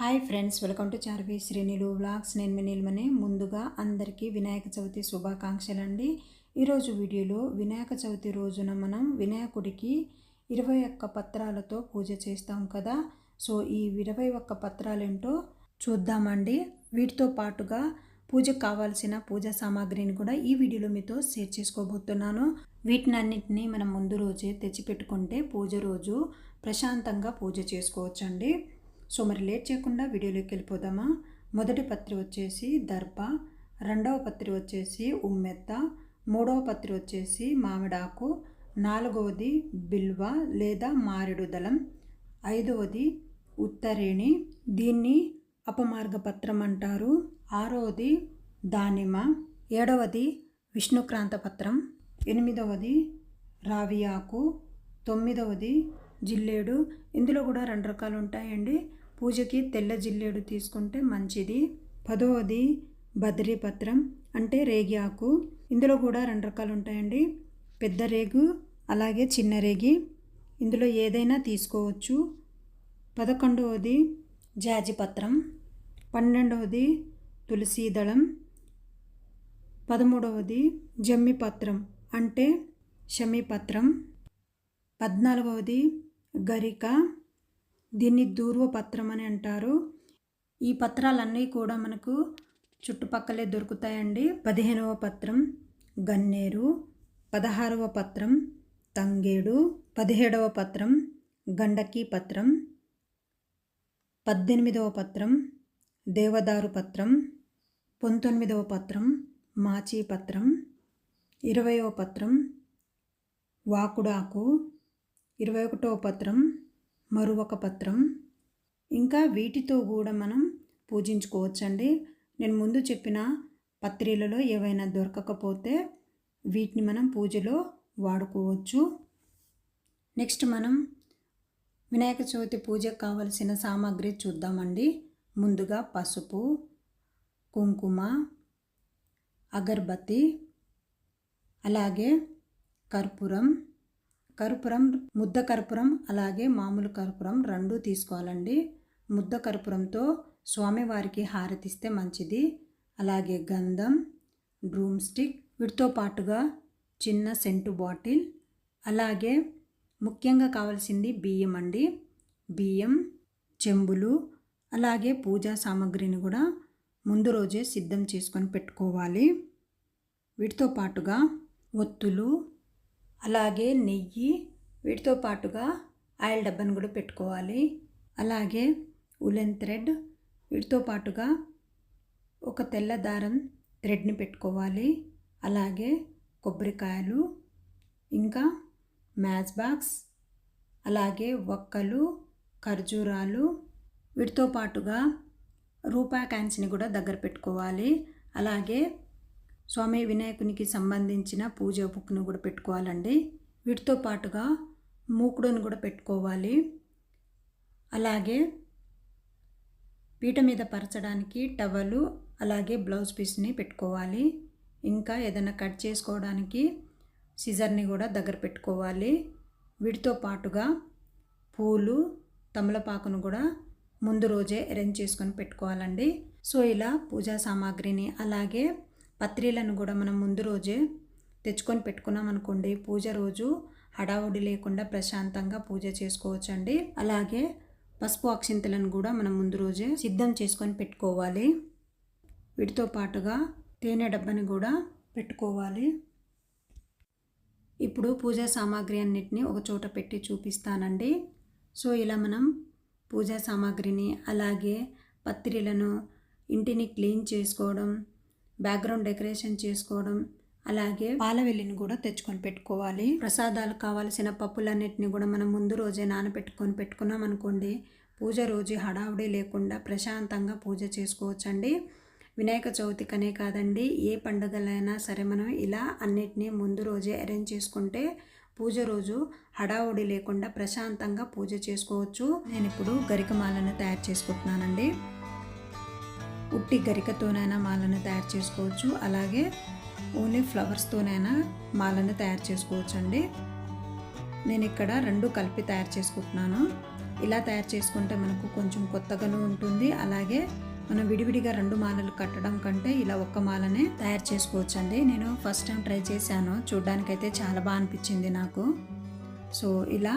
Hi friends welcome to Charvi శ్రేణిలు vlogs. నేను మీ ముందుగా అందరికీ వినాయక చవితి శుభాకాంక్షలు అండి ఈరోజు వీడియోలో వినాయక చవితి రోజున మనం వినాయకుడికి ఇరవై ఒక్క పత్రాలతో పూజ చేస్తాం కదా. సో ఈ ఇరవై ఒక్క పత్రాలేంటో చూద్దామండి. వీటితో పాటుగా పూజకు కావాల్సిన పూజా సామాగ్రిని కూడా ఈ వీడియోలో మీతో షేర్ చేసుకోబోతున్నాను. వీటినన్నింటినీ మనం ముందు రోజే తెచ్చిపెట్టుకుంటే పూజ రోజు ప్రశాంతంగా పూజ చేసుకోవచ్చండి. సో మరి లేట్ చేయకుండా వీడియోలోకి వెళ్ళిపోదామా? మొదటి పత్రి వచ్చేసి దర్భ రెండవ పత్రి వచ్చేసి ఉమ్మెత్త మూడవ పత్రి వచ్చేసి మామిడాకు నాలుగవది బిల్వ లేదా మారెడు దళం ఐదవది ఉత్తరేణి. దీన్ని అపమార్గ పత్రం అంటారు. ఆరవది దానిమ ఏడవది విష్ణుక్రాంత పత్రం ఎనిమిదవది రావి ఆకు తొమ్మిదవది జిల్లేడు. ఇందులో కూడా రెండు రకాలు ఉంటాయండి పూజకి తెల్ల జిల్లేడు తీసుకుంటే మంచిది. పదవది బద్రీ పత్రం అంటే రేగి ఆకు. ఇందులో కూడా రెండు రకాలు ఉంటాయండి పెద్ద రేగు అలాగే చిన్న రేగి. ఇందులో ఏదైనా తీసుకోవచ్చు. పదకొండవది జాజి పత్రం పన్నెండవది తులసి దళం పదమూడవది జమ్మి పత్రం అంటే షమి పత్రం పద్నాలుగవది గరిక. దీన్ని దూర్వ పత్రం అని అంటారు. ఈ పత్రాలన్నీ కూడా మనకు చుట్టుపక్కలే దొరుకుతాయండి. పదిహేనవ పత్రం గన్నేరు. పదహారవ పత్రం తంగేడు. పదిహేడవ పత్రం గండకీ పత్రం. పద్దెనిమిదవ పత్రం దేవదారు పత్రం. పంతొమ్మిదవ పత్రం మాచీ పత్రం. ఇరవయవ పత్రం వాకుడాకు. ఇరవై ఒకటవ పత్రం మరొక పత్రం. ఇంకా వీటితో కూడా మనం పూజించుకోవచ్చండి. నేను ముందు చెప్పిన పత్రిలలో ఏవైనా దొరకకపోతే వీటిని మనం పూజలో వాడుకోవచ్చు. నెక్స్ట్ మనం వినాయక చవితి పూజకు కావలసిన సామాగ్రి చూద్దామండి. ముందుగా పసుపు కుంకుమ అగర్బత్తి అలాగే కర్పూరం కర్పూరం ముద్ద కర్పూరం అలాగే మామూలు కర్పూరం రెండు తీసుకోవాలండి. ముద్ద కర్పూరంతో స్వామివారికి హారతిస్తే మంచిది. అలాగే గంధం డ్రూమ్ స్టిక్ వీటితో పాటుగా చిన్న సెంటు బాటిల్. అలాగే ముఖ్యంగా కావాల్సింది బియ్యం అండి. బియ్యం చెంబులు అలాగే పూజా సామాగ్రిని కూడా ముందు రోజే సిద్ధం చేసుకొని పెట్టుకోవాలి. వీటితో పాటుగా ఒత్తులు అలాగే నెయ్యి వీటితో పాటుగా ఆయిల్ డబ్బాను కూడా పెట్టుకోవాలి. అలాగే ఉలెన్ థ్రెడ్ వీటితో పాటుగా ఒక తెల్ల దారం థ్రెడ్ని పెట్టుకోవాలి. అలాగే కొబ్బరికాయలు ఇంకా మ్యాచ్ బాక్స్ అలాగే ఒక్కలు ఖర్జూరాలు వీటితో పాటుగా రూపాయి కాయిన్స్ని కూడా దగ్గర పెట్టుకోవాలి. అలాగే స్వామి వినాయకునికి సంబంధించిన పూజ బుక్ను కూడా పెట్టుకోవాలండి. వీటితో పాటుగా మూకుడును కూడా పెట్టుకోవాలి. అలాగే పీట మీద పరచడానికి టవలు అలాగే బ్లౌజ్ పీస్ని పెట్టుకోవాలి. ఇంకా ఏదైనా కట్ చేసుకోవడానికి సిజర్ని కూడా దగ్గర పెట్టుకోవాలి. వీటితో పాటుగా పూలు తమలపాకును కూడా ముందు రోజే అరేంజ్ చేసుకొని పెట్టుకోవాలండి. సో ఇలా పూజా సామాగ్రిని అలాగే పత్రిలను కూడా మనం ముందు రోజే తెచ్చుకొని పెట్టుకున్నాం అనుకోండి పూజ రోజు హడావుడి లేకుండా ప్రశాంతంగా పూజ చేసుకోవచ్చండి. అలాగే పసుపు అక్షింతలను కూడా మనం ముందు రోజే సిద్ధం చేసుకొని పెట్టుకోవాలి. వీటితో పాటుగా తేనె డబ్బాని కూడా పెట్టుకోవాలి. ఇప్పుడు పూజా సామాగ్రి అన్నిటిని ఒక చోట పెట్టి చూపిస్తానండి. సో ఇలా మనం పూజా సామాగ్రిని అలాగే పత్రిలను ఇంటిని క్లీన్ చేసుకోవడం బ్యాక్గ్రౌండ్ డెకరేషన్ చేసుకోవడం అలాగే పాలవెల్లిని కూడా తెచ్చుకొని పెట్టుకోవాలి. ప్రసాదాలు కావాల్సిన పప్పులన్నిటిని కూడా మనం ముందు రోజే నానబెట్టుకొని పెట్టుకున్నాం అనుకోండి పూజ రోజు హడావుడి లేకుండా ప్రశాంతంగా పూజ చేసుకోవచ్చండి. వినాయక చవితికనే కాదండి ఏ పండుగలైనా సరే మనం ఇలా అన్నిటినీ ముందు రోజే అరేంజ్ చేసుకుంటే పూజ రోజు హడావుడి లేకుండా ప్రశాంతంగా పూజ చేసుకోవచ్చు. నేను ఇప్పుడు గరికమాలను తయారు చేసుకుంటున్నానండి. ఉట్టి గరికతోనైనా మాలను తయారు చేసుకోవచ్చు. అలాగే ఓన్లీ ఫ్లవర్స్తోనైనా మాలను తయారు చేసుకోవచ్చు అండి నేను ఇక్కడ రెండు కలిపి తయారు చేసుకుంటున్నాను. ఇలా తయారు చేసుకుంటే మనకు కొంచెం కొత్తగాను ఉంటుంది. అలాగే మనం విడివిడిగా రెండు మాలలు కట్టడం కంటే ఇలా ఒక్క మాలనే తయారు చేసుకోవచ్చండి. నేను ఫస్ట్ టైం ట్రై చేశాను. చూడ్డానికైతే చాలా బాగా అనిపించింది నాకు. సో ఇలా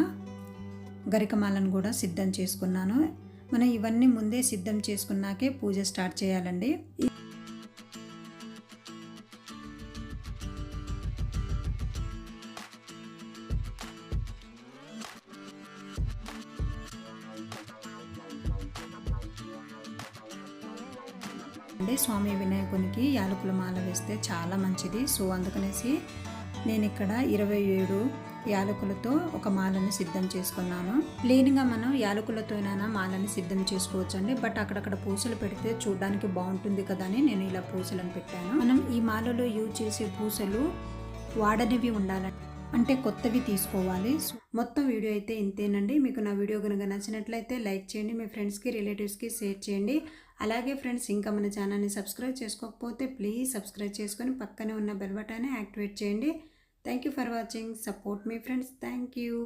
గరికమాలను కూడా సిద్ధం చేసుకున్నాను. మనం ఇవన్నీ ముందే సిద్ధం చేసుకున్నాకే పూజ స్టార్ట్ చేయాలండి. అంటే స్వామి వినాయకునికి యాలకుల మాల వేస్తే చాలా మంచిది. సో అందుకనేసి నేను ఇక్కడ ఇరవై ఏడు యాలకులతో ఒక మాలని సిద్ధం చేసుకున్నాను. ప్లెయిన్గా మనం యాలకులతోనైనా మాలని సిద్ధం చేసుకోవచ్చు అండి బట్ అక్కడక్కడ పూసలు పెడితే చూడడానికి బాగుంటుంది కదా అని నేను ఇలా పూసలను పెట్టాను. మనం ఈ మాలలో యూజ్ చేసే పూసలు వాడనివి ఉండాలండి అంటే కొత్తవి తీసుకోవాలి. మొత్తం వీడియో అయితే ఇంతేనండి. మీకు నా వీడియో కనుక నచ్చినట్లయితే లైక్ చేయండి. మీ ఫ్రెండ్స్కి రిలేటివ్స్కి షేర్ చేయండి. అలాగే ఫ్రెండ్స్ ఇంకా మన ఛానల్ని సబ్స్క్రైబ్ చేసుకోకపోతే ప్లీజ్ సబ్స్క్రైబ్ చేసుకొని పక్కనే ఉన్న బెల్ బటాన్ని యాక్టివేట్ చేయండి. Thank you for watching. Support me friends. Thank you.